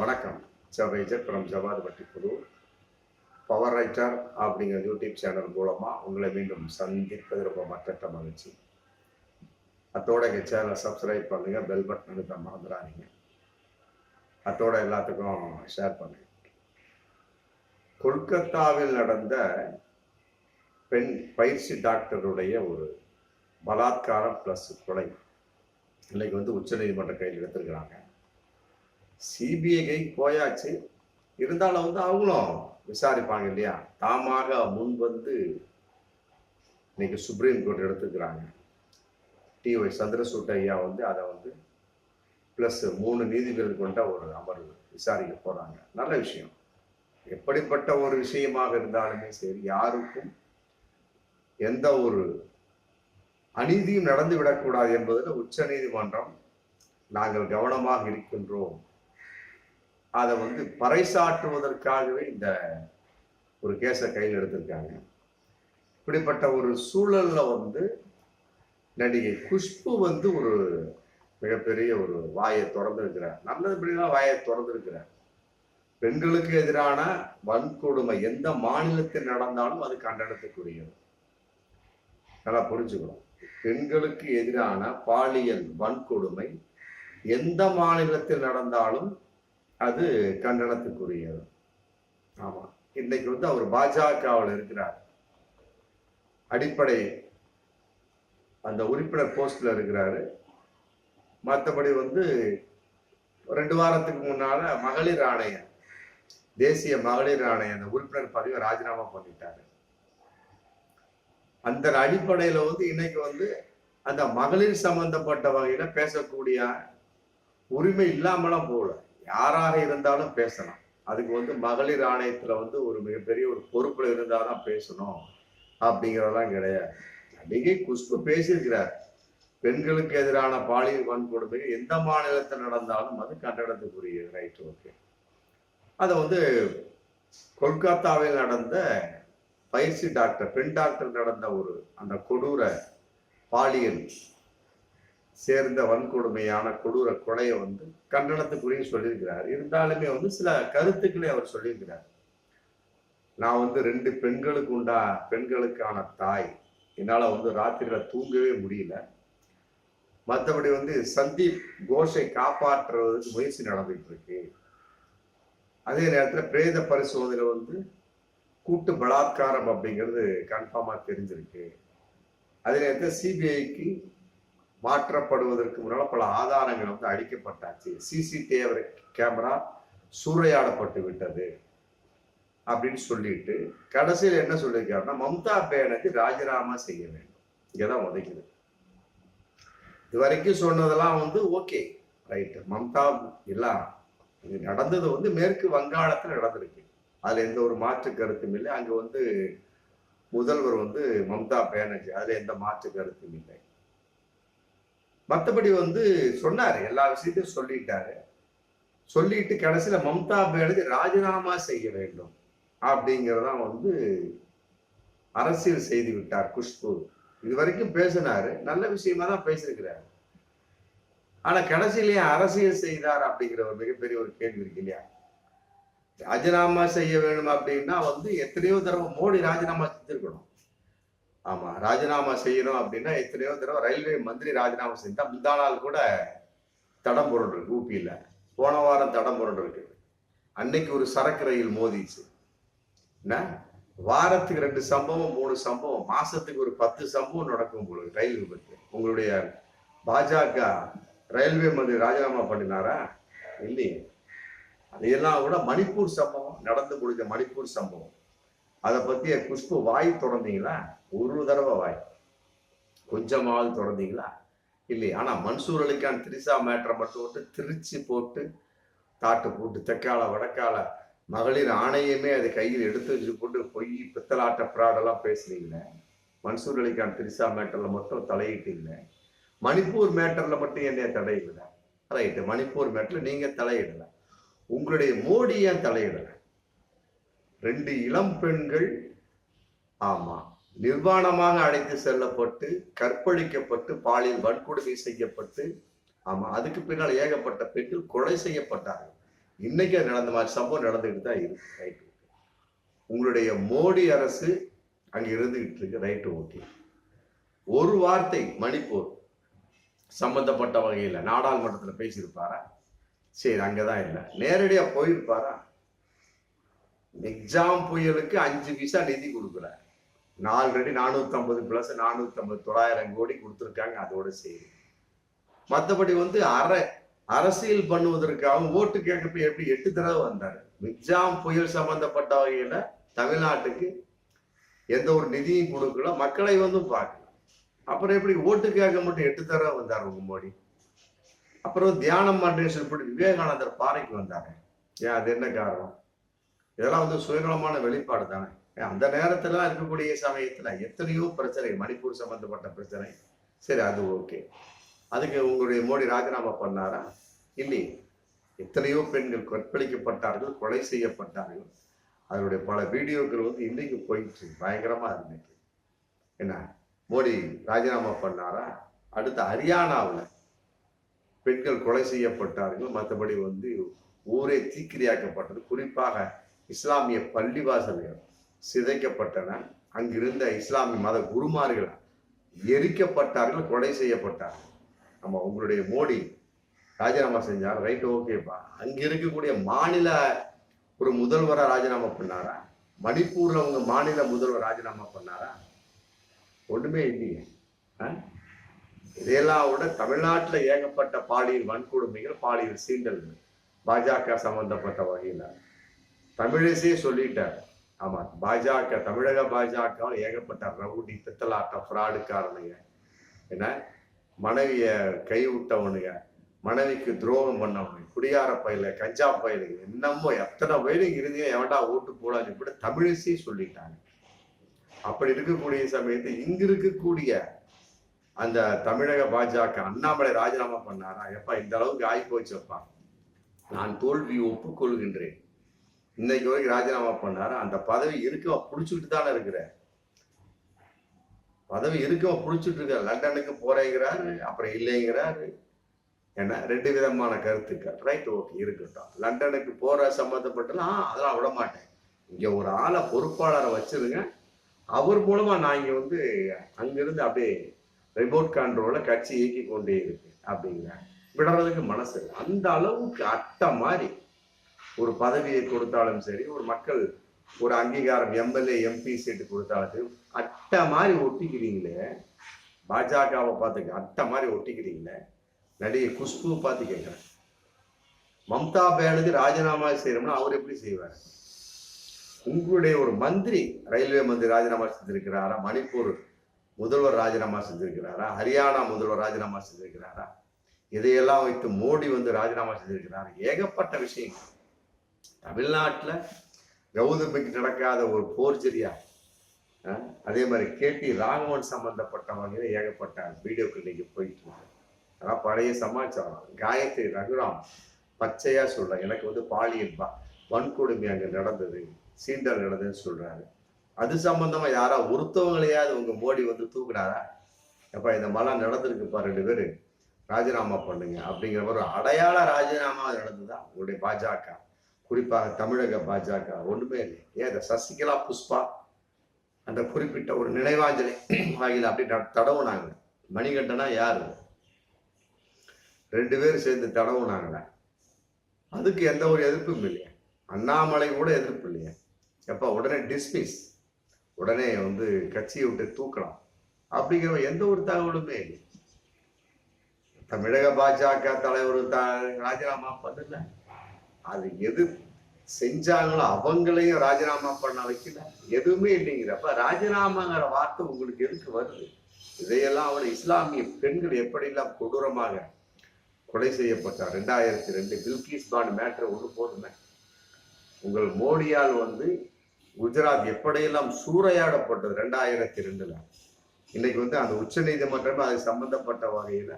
வணக்கம். செவ்வை ஜெட்ரம் ஜவாதிபட்டி பட்டிப்புது பவர் ரைட்டர் அப்படிங்கிற யூடியூப் சேனல் மூலமாக உங்களை மீண்டும் சந்திப்பது ரொம்ப மற்ற மகிழ்ச்சி. அத்தோட எங்கள் சேனலை சப்ஸ்கிரைப் பண்ணுங்கள் பெல் பட்டன் அழுத்த மறந்துடாதீங்க. அத்தோட எல்லாத்துக்கும் ஷேர் பண்ணுங்க. கொல்கத்தாவில் நடந்த பெண் பயிற்சி டாக்டருடைய ஒரு பலாத்காரம் ப்ளஸ் கொலை. இன்னைக்கு வந்து உச்சநீதிமன்ற கையில் எடுத்திருக்கிறாங்க. சிபிஐ கை போயாச்சு. இருந்தாலும் வந்து அவங்களும் விசாரிப்பாங்க இல்லையா? தாமாக முன் வந்து இன்னைக்கு சுப்ரீம் கோர்ட் எடுத்துக்கிறாங்க. டி ஒய் சந்திரசூட் ஐயா வந்து அதை வந்து ப்ளஸ் மூணு நீதிபதிகள் கொண்ட ஒரு அமர்வு விசாரிக்க போகிறாங்க நல்ல விஷயம். எப்படிப்பட்ட ஒரு விஷயமாக இருந்தாலுமே சரி யாருக்கும் எந்த ஒரு அநீதியும் நடந்து விடக்கூடாது என்பதில் உச்ச நீதிமன்றம் நாங்கள் கவனமாக இருக்கின்றோம். அதை வந்து பறைசாற்றுவதற்காகவே இந்த ஒரு கேஸை கையில் எடுத்திருக்காங்க. இப்படிப்பட்ட ஒரு சூழல்ல வந்து நடிகை குஷ்பு வந்து ஒரு மிகப்பெரிய ஒரு வாயை திறந்திருக்கிறார். நல்லதுபடிதான் வாயை திறந்திருக்கிறார். பெண்களுக்கு எதிரான வன்கொடுமை எந்த மாநிலத்தில் நடந்தாலும் அது கண்டனத்துக்குரியது. நல்லா புரிஞ்சுக்கணும். பெண்களுக்கு எதிரான பாலியல் வன்கொடுமை எந்த மாநிலத்தில் நடந்தாலும் அது கண்டனத்துக்குரியது. ஆமா. இன்னைக்கு வந்து அவர் பாஜகவில் இருக்கிறார். அடிப்படை அந்த உறுப்பினர் போஸ்ட்ல இருக்கிறாரு. மற்றபடி வந்து ரெண்டு வாரத்துக்கு முன்னால மகளிர் ஆணையம் தேசிய மகளிர் ஆணையம் அந்த உறுப்பினர் பதவியை ராஜினாமா பண்ணிட்டாரு. அந்த அடிப்படையில வந்து இன்னைக்கு வந்து அந்த மகளிர் சம்பந்தப்பட்ட வகையில பேசக்கூடிய உரிமை இல்லாமலாம் போகல. யாராக இருந்தாலும் பேசலாம் அதுக்கு வந்து மகளிர் ஆணையத்துல வந்து ஒரு மிகப்பெரிய ஒரு பொறுப்புல இருந்தாதான் பேசணும் அப்படிங்கிறதெல்லாம் கிடையாது. நடிகை குஷ்பு பேசியிருக்கிறார். பெண்களுக்கு எதிரான பாலியல் வன்கொடுமை எந்த மாநிலத்தில் நடந்தாலும் அது கண்டனத்துக்குரிய ரைட் ஓகே அதை வந்து கொல்கத்தாவில் நடந்த பயிற்சி டாக்டர் பெண் டாக்டர் நடந்த ஒரு அந்த கொடூர பாலியல் சேர்ந்த வன்கொடுமையான கொடூர கொலையை வந்து கண்டனத்துக்குரிய சொல்லியிருக்கிறார். இருந்தாலுமே வந்து சில கருத்துக்களை அவர் சொல்லியிருக்கிறார். நான் வந்து ரெண்டு பெண்களுக்கு உண்டா பெண்களுக்கான தாய். என்னால் வந்து ராத்திரியில் தூங்கவே முடியல. மற்றபடி வந்து சந்தீப் கோஷை காப்பாற்றுறதுக்கு முயற்சி நடந்துட்டு இருக்கு அதே நேரத்தில் பிரேத பரிசோதனை வந்து கூட்டு பலாத்காரம் அப்படிங்கிறது கன்ஃபார்மாக தெரிஞ்சிருக்கு. அதே நேரத்தில் சிபிஐக்கு மாற்றப்படுவதற்கு முன்னால் பல ஆதாரங்கள் வந்து அழிக்கப்பட்டாச்சு சிசிடிவி கேமரா சூறையாடப்பட்டு விட்டது அப்படின்னு சொல்லிட்டு கடைசியில் என்ன சொல்லியிருக்காருன்னா மம்தா பேனர்ஜி ராஜினாமா செய்ய வேண்டும். இங்கதான் உதைக்குது. இது வரைக்கும் சொன்னதெல்லாம் வந்து ஓகே ரைட்டு மம்தா எல்லாம் இது நடந்தது வந்து மேற்கு வங்காளத்தில் நடந்திருக்கு. அதுல எந்த ஒரு மாற்று கருத்தும் இல்லை. அங்க வந்து முதல்வர் வந்து மம்தா பேனர்ஜி அதுல எந்த மாற்று கருத்தும் இல்லை. மற்றபடி வந்து சொன்னார் எல்லா விஷயத்தையும் சொல்லிட்டாரு. சொல்லிட்டு கடைசியில் மம்தா பேனர்ஜி ராஜினாமா செய்ய வேண்டும் அப்படிங்கிறதான் வந்து அரசியல் செய்து விட்டார் குஷ்பு. இது வரைக்கும் பேசினாரு நல்ல விஷயமா தான் பேசியிருக்கிறாரு. ஆனா கடைசியிலேயே அரசியல் செய்தார் அப்படிங்கிற ஒரு மிகப்பெரிய ஒரு கேள்வி இருக்கு இல்லையா? ராஜினாமா செய்ய வேணும் அப்படின்னா வந்து எத்தனையோ தடவை மோடி ராஜினாமா செஞ்சிருக்கணும். ஆமா ராஜினாமா செய்யணும் அப்படின்னா எத்தனையோ தடவை ரயில்வே மந்திரி ராஜினாமா செஞ்சா முந்தா நாள் கூட தடம் புரண்டு ஊபியில. போன வாரம் தடம் புரண்டு இருக்கு. அன்னைக்கு ஒரு சரக்கு ரயில் மோதிச்சு. என்ன? வாரத்துக்கு ரெண்டு சம்பவம் மூணு சம்பவம் மாசத்துக்கு ஒரு பத்து சம்பவம் நடக்கும் உங்களுக்கு ரயில் விபத்து. உங்களுடைய பாஜக ரயில்வே மந்திரி ராஜினாமா பண்ணினாரா? இல்லையே. அதையெல்லாம் கூட மணிப்பூர் சம்பவம் நடந்து முடிஞ்ச மணிப்பூர் சம்பவம். அதை பத்தி குஷ்பு வாய் தொடர்ந்தீங்களா ஒரு தடவை வாய். கொஞ்சமாவது தொடர்ந்தீங்களா? இல்லையா ஆனால் மன்சூர் அலிகான் திரிசா மேட்டரை மட்டும் விட்டு திருச்சி போட்டு தாட்டு போட்டு தெக்கால வடக்கால மகளிர் ஆணையமே அதை கையில் எடுத்து வச்சு போட்டு பொய் பித்தலாட்ட பிராடெல்லாம் பேசுனீங்களே. மன்சூர் அலிகான் திரிசா மேட்டரில் மட்டும் தலையிட்டீங்களே. மணிப்பூர் மேட்டரில் மட்டும் என்னைய தலையிடல ரைட்டு மணிப்பூர் மேட்டரில் நீங்கள் தலையிடலை. உங்களுடைய மோடி ஏன் ரெண்டு இளம் பெண்கள். ஆமாம் நிர்வாணமாக அழைத்து செல்லப்பட்டு கற்பழிக்கப்பட்டு பாலியல் வன்கொடுமை செய்யப்பட்டு ஆமா அதுக்கு பின்னால் ஏகப்பட்ட பெண்கள் கொலை செய்யப்பட்டார்கள். இன்னைக்கு அது நடந்த மாதிரி சம்பவம் நடந்துகிட்டு தான் இருக்கு. ரைட்டு உங்களுடைய மோடி அரசு அங்கே இருந்துகிட்டு இருக்கு. ரைட்டு ஓகே ஒரு வார்த்தை மணிப்பூர் சம்பந்தப்பட்ட வகையில் நாடாளுமன்றத்தில் பேசியிருப்பாரா? சரி அங்கே தான் இல்லை. நேரடியாக போயிருப்பாரா? எக்ஸாம் புயலுக்கு அஞ்சு விசா நிதி கொடுக்குறாரு ஆல்ரெடி நானூத்தி ஐம்பது பிளஸ் நானூத்தி ஐம்பது தொள்ளாயிரம் கோடி கொடுத்துருக்காங்க அதோட சரி. மற்றபடி வந்து அற அரசியல் பண்ணுவதற்காக ஓட்டு கேட்கப்ப எப்படி எட்டு தடவை வந்தார். மிக்ஜாம் புயல் சம்பந்தப்பட்ட வகையில தமிழ்நாட்டுக்கு எந்த ஒரு நிதியும் கொடுக்கல மக்களை வந்து பார்க்கல. அப்புறம் எப்படி ஓட்டு கேட்க மட்டும் எட்டு தடவை வந்தார் உங்க மோடி? அப்புறம் தியானம் அப்படின்னு சொல்லி விவேகானந்தர் பாறைக்கு வந்தாங்க ஏன் அது என்ன காரணம்? இதெல்லாம் வந்து சுயநலமான வெளிப்பாடு தானே. அந்த நேரத்துல இருக்கக்கூடிய சமயத்துல எத்தனையோ பிரச்சனை மணிப்பூர் சம்பந்தப்பட்ட பிரச்சனை. சரி அது ஓகே. அதுக்கு உங்களுடைய மோடி ராஜினாமா பண்ணாரா? இல்லை எத்தனையோ பெண்கள் கற்பழிக்கப்பட்டார்கள் கொலை செய்யப்பட்டார்கள். அதனுடைய பல வீடியோக்கள் வந்து இன்னைக்கு போயிட்டு பயங்கரமா இருந்துச்சு. என்ன? மோடி ராஜினாமா பண்ணாரா? அடுத்து ஹரியானாவில் பெண்கள் கொலை செய்யப்பட்டார்கள். மற்றபடி வந்து ஊரே தீக்கிரியாக்கப்பட்டது. குறிப்பாக இஸ்லாமிய பள்ளிவாசல்கள் சிதைக்கப்பட்டன. அங்கிருந்த இஸ்லாமிய மத குருமார்கள் எரிக்கப்பட்டார்கள் கொலை செய்யப்பட்டார்கள். நம்ம உங்களுடைய மோடி ராஜினாமா செஞ்சார்? ரைட் ஓகேப்பா. அங்கே இருக்கக்கூடிய மாநில ஒரு முதல்வரா ராஜினாமா பண்ணாரா? மணிப்பூரில் உங்க மாநில முதல்வர் ராஜினாமா பண்ணாரா? ஒன்றுமே இல்லையே. இதையெல்லாம் விட தமிழ்நாட்டில் ஏகப்பட்ட பாலியல் வன்கொடுமைகள் பாலியல் சீண்டல்கள் பாஜக சம்பந்தப்பட்ட வகையில். தமிழிசையே சொல்லிட்டார். ஆமா பாஜக தமிழக பாஜக ஏகப்பட்ட ரவுடி பித்தலாட்டம் ஃப்ராடுக்காரனுங்க. என்ன? மனைவிய கைவிட்டவனுங்க. மனைவிக்கு துரோகம் பண்ணவனுங்க. குடியார பயில கஞ்சா பயிலுங்க என்னமோ எத்தனை பயிலுங்க இருந்தீங்க எவன்டா ஓட்டு போடான்னு கூட தமிழிசே சொல்லிட்டாங்க. அப்படி இருக்கக்கூடிய சமயத்து இங்க இருக்கக்கூடிய அந்த தமிழக பாஜக அண்ணாமலை ராஜினாமா பண்ணாரா? எப்பா இந்த அளவுக்கு ஆகி போச்சப்பா நான் தோல்வி ஒப்புக்கொள்கின்றேன். இன்னைக்கு வரைக்கும் ராஜினாமா பண்ணாரு. அந்த பதவி இருக்க பிடிச்சிக்கிட்டு தானே இருக்கிற பதவி இருக்க பிடிச்சிட்டு இருக்க லண்டனுக்கு போறேங்கிறாரு அப்புறம் இல்லைங்கிறாரு. என்ன? ரெண்டு விதமான கருத்துக்கள். ரைட் ஓகே இருக்கட்டும். லண்டனுக்கு போற சம்மந்தப்பட்டலாம் அதெல்லாம் விட மாட்டேன். இங்க ஒரு ஆளை பொறுப்பாளரை வச்சிருங்க. அவர் மூலமா நான் இங்க வந்து அங்கிருந்து அப்படியே ரிமோட் கண்ட்ரோல கட்சி இயக்கி கொண்டே இருக்கு அப்படிங்கிற விடுறதுக்கு மனசு இல்லை. அந்த அளவுக்கு அட்டை மாதிரி ஒரு பதவியை கொடுத்தாலும் சரி ஒரு மக்கள் ஒரு அங்கீகாரம் எம்எல்ஏ எம்பி சீட்டு கொடுத்தாலும் சரி அட்டை மாதிரி ஒட்டிக்கிறீங்களே. பாஜகவை பார்த்துக்க அட்டை மாதிரி ஒட்டிக்கிறீங்களே. நடிகை குஷ்பு பார்த்து கேட்குறேன் மம்தா பானர்ஜி ராஜினாமா செய்யணும்னா அவர் எப்படி செய்வார்? உங்களுடைய ஒரு மந்திரி ரயில்வே மந்திரி ராஜினாமா செஞ்சிருக்கிறாரா? மணிப்பூர் முதல்வர் ராஜினாமா செஞ்சிருக்கிறாரா? ஹரியானா முதல்வர் ராஜினாமா செஞ்சிருக்கிறாரா? இதையெல்லாம் வைத்து மோடி வந்து ராஜினாமா செஞ்சிருக்கிறாரா. ஏகப்பட்ட விஷயங்கள். தமிழ்நாட்டுல கௌதமிக்கு நடக்காத ஒரு போர்ஜரியா அதே மாதிரி கேபி ராகவன் சம்பந்தப்பட்ட வகையில் ஏகப்பட்ட வீடியோக்கள் இன்னைக்கு போயிட்டு இருக்கு. அதான் பழைய சமாச்சாரம். காயத்ரி ரகுராம் பச்சையா சொல்ற எனக்கு வந்து பாலியல் வன்கொடுமை அங்க நடந்தது சீண்டல் நடந்ததுன்னு சொல்றாரு. அது சம்பந்தமா யாரா ஒருத்தவங்களையாவது உங்க மோடி வந்து தூக்குனாரா? எப்போ இந்த மாதிரிலாம் நடந்திருக்குப்பா ரெண்டு பேரு. ராஜினாமா பண்ணுங்க. அப்படிங்கிற ஒரு அடையாள ராஜினாமா நடந்ததா? உங்களுடைய பாஜக. குறிப்பாக தமிழக பாஜக ஒன்றுமே இல்லை. ஏன்? இந்த சசிகலா புஷ்பா அந்த குறிப்பிட்ட ஒரு நினைவாஞ்சலி வாயில் அப்படி தடவுனாங்க. மணிகண்டனா யாரு? ரெண்டு பேரும் சேர்ந்து தடவுனாங்களே? அதுக்கு எந்த ஒரு எதிர்ப்பும் இல்லையா. அண்ணாமலை கூட எதிர்ப்பு இல்லையா. எப்போ உடனே டிஸ்மிஸ் உடனே வந்து கட்சியை விட்டு தூக்கலாம். அப்படிங்கிற எந்த ஒரு தகவலுமே இல்லை தமிழக பாஜக தலைவர் த ராஜினாமா பண்ணல. அது எது செஞ்சாங்களோ அவங்களையும் ராஜினாமா பண்ண வைக்கல. எதுவுமே இல்லைங்கிறப்ப ராஜினாமாங்கிற வார்த்தை உங்களுக்கு எதுக்கு வருது? இதையெல்லாம் அவர் இஸ்லாமிய பெண்கள் எப்படியெல்லாம் கொடூரமாக கொலை செய்யப்பட்டார்? ரெண்டாயிரத்தி ரெண்டு பில்கிஸ் பாண்ட் மேட்ரு ஒன்று போதுமே உங்கள் மோடியால் வந்து குஜராத் எப்படியெல்லாம் சூறையாடப்பட்டது ரெண்டாயிரத்தி ரெண்டுல? இன்னைக்கு வந்து அந்த உச்ச நீதிமன்றமே அது சம்பந்தப்பட்ட வகையில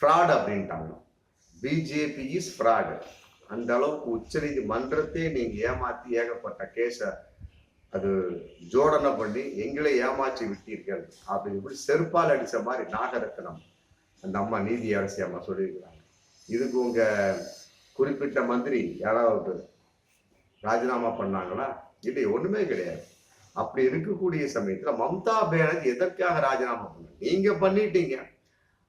ஃப்ராட் அப்படின்ட்டாங்க. பிஜேபி இஸ் ஃப்ராடு அந்த அளவுக்கு உச்ச நீதிமன்றத்தை நீங்க ஏமாத்தி ஏகப்பட்ட கேஸை அது ஜோடனை பண்ணி எங்களை ஏமாற்றி விட்டீர்கள் அப்படின்னு சொல்லி செருப்பால் அடித்த மாதிரி நாகரத்னம் அந்த அம்மா நீதி அரசி அம்மா சொல்லியிருக்கிறாங்க. இதுக்கு உங்க குறிப்பிட்ட மந்திரி யாராவது ராஜினாமா பண்ணாங்களா? இல்லை ஒண்ணுமே கிடையாது. அப்படி இருக்கக்கூடிய சமயத்துல மம்தா பேனர்ஜி எதற்காக ராஜினாமா பண்ண நீங்க பண்ணிட்டீங்க.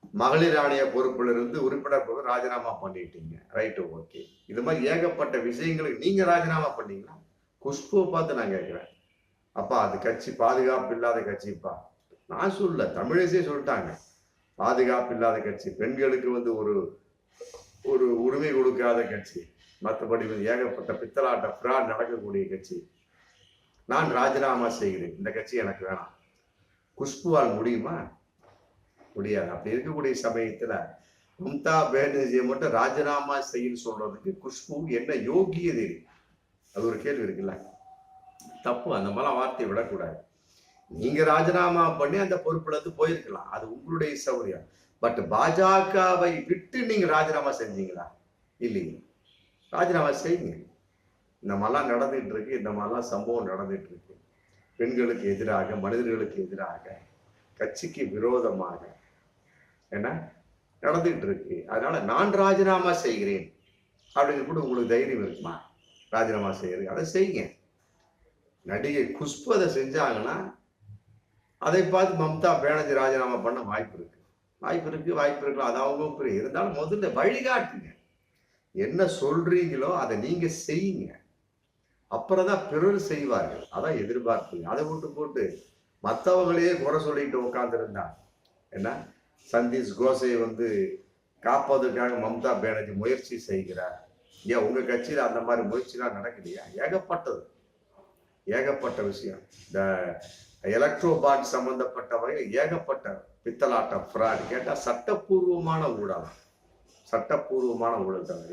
மகளிர் ஆணைய பொறுப்புல இருந்து உறுப்பினர் பொறுப்பு ராஜினாமா பண்ணிட்டீங்க. ரைட்டு ஓகே இது மாதிரி ஏகப்பட்ட விஷயங்களுக்கு நீங்க ராஜினாமா பண்ணீங்களா குஷ்புவை பார்த்து நான் கேட்கிறேன். அப்பா அது கட்சி பாதுகாப்பு இல்லாத கட்சிப்பா? நான் சொல்ல தமிழிசே சொல்லிட்டாங்க. பாதுகாப்பு இல்லாத கட்சி பெண்களுக்கு வந்து ஒரு ஒரு உரிமை கொடுக்காத கட்சி. மற்றபடி வந்து ஏகப்பட்ட பித்தலாட்ட பிராட் நடக்கக்கூடிய கட்சி. நான் ராஜினாமா செய்கிறேன். இந்த கட்சி எனக்கு வேணாம். குஷ்புவால் முடியுமா? முடியாது. அப்படி இருக்கக்கூடிய சமயத்துல மம்தா பேனர்ஜியை மட்டும் ராஜினாமா செய்யன்னு சொல்றதுக்கு குஷ்பு என்ன யோகியது அது ஒரு கேள்வி இருக்குல்ல? தப்பு. அந்த மாதிரிலாம் வார்த்தையை விடக்கூடாது. நீங்க ராஜினாமா பண்ணி அந்த பொறுப்புல இருந்து போயிருக்கலாம். அது உங்களுடைய சௌரியம் பட் பாஜகவை விட்டு நீங்க ராஜினாமா செஞ்சீங்களா? இல்லைங்க ராஜினாமா செய்யுங்க. இந்த மாதிரிலாம் நடந்துட்டு இருக்கு. இந்த மாதிரிலாம் சம்பவம் நடந்துட்டு இருக்கு. பெண்களுக்கு எதிராக மனிதர்களுக்கு எதிராக கட்சிக்கு விரோதமாக என்ன? நடந்துகிட்டு இருக்கு அதனால நான் ராஜினாமா செய்கிறேன். அப்படின்னு கூட உங்களுக்கு தைரியம் இருக்குமா? ராஜினாமா செய்யறது அதை செய்யுங்க. நடிகை குஷ்பு அதை செஞ்சாங்கன்னா அதை பார்த்து மம்தா பேனர்ஜி ராஜினாமா பண்ண வாய்ப்பு இருக்கு. வாய்ப்பு இருக்கு வாய்ப்பு இருக்கலாம். அது அவங்க புரியும் இருந்தாலும் முதல்ல வழிகாட்டுங்க. என்ன சொல்றீங்களோ அதை நீங்க செய்யுங்க. அப்புறம் தான் பிறர் செய்வார்கள். அதான் எதிர்பார்ப்பு. அதை விட்டு போட்டு மற்றவங்களையே குறை சொல்லிட்டு உட்காந்துருந்தா என்ன? சந்தீஷ் கோசையை வந்து காப்பதற்காக மம்தா பானர்ஜி முயற்சி செய்கிறார். ஏன் உங்கள் கட்சியில் அந்த மாதிரி முயற்சிலாம் நடக்கலையா? ஏகப்பட்டது. ஏகப்பட்ட விஷயம். இந்த எலக்ட்ரோ பாண்ட் சம்பந்தப்பட்ட வகையில் ஏகப்பட்ட பித்தலாட்டம் ஃப்ராட் கேட்டால் சட்டப்பூர்வமான ஊழல். சட்டப்பூர்வமான ஊழல் தான்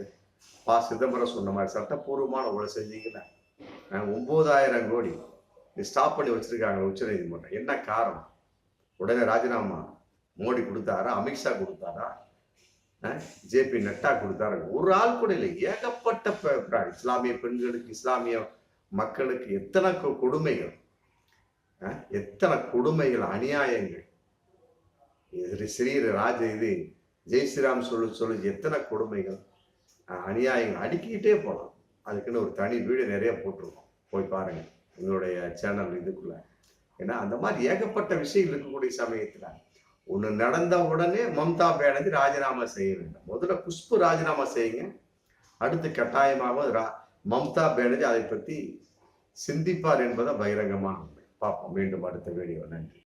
பா. சிதம்பரம் சொன்ன மாதிரி சட்டப்பூர்வமான ஊழல் செஞ்சீங்கன்னா ஒம்பதாயிரம் கோடி ஸ்டாப் பண்ணி வச்சிருக்காங்க உச்சநீதிமன்றம். என்ன காரணம்? உடனே ராஜினாமா மோடி கொடுத்தாரா அமித்ஷா கொடுத்தாரா ஜேபி நட்டா கொடுத்தாரு? ஒரு ஆள் கூட இல்லை. ஏகப்பட்ட இஸ்லாமிய பெண்களுக்கு இஸ்லாமிய மக்களுக்கு எத்தனை கொடுமைகள் எத்தனை கொடுமைகள் அநியாயங்கள். இது ஸ்ரீ ராஜ இது ஜெய் ஸ்ரீராம் சொல்லு சொல்லு எத்தனை கொடுமைகள் அநியாயங்கள். அடுக்கிக்கிட்டே போகலாம் அதுக்குன்னு ஒரு தனி வீடு நிறைய போட்டிருக்கோம். போய் பாருங்க. எங்களுடைய சேனல் இதுக்குள்ள. ஏன்னா அந்த மாதிரி ஏகப்பட்ட விஷயங்கள் இருக்கக்கூடிய சமயத்தில் ஒன்று நடந்த உடனே மம்தா பேனர்ஜி ராஜினாமா செய்ய வேண்டும். முதல்ல குஷ்பு ராஜினாமா செய்யுங்க. அடுத்து கட்டாயமாக ரா- மம்தா பேனர்ஜி அதை பற்றி சிந்திப்பார் என்பதை பகிரங்கமான உண்மை பார்ப்போம். மீண்டும் அடுத்த வீடியோ நன்றி.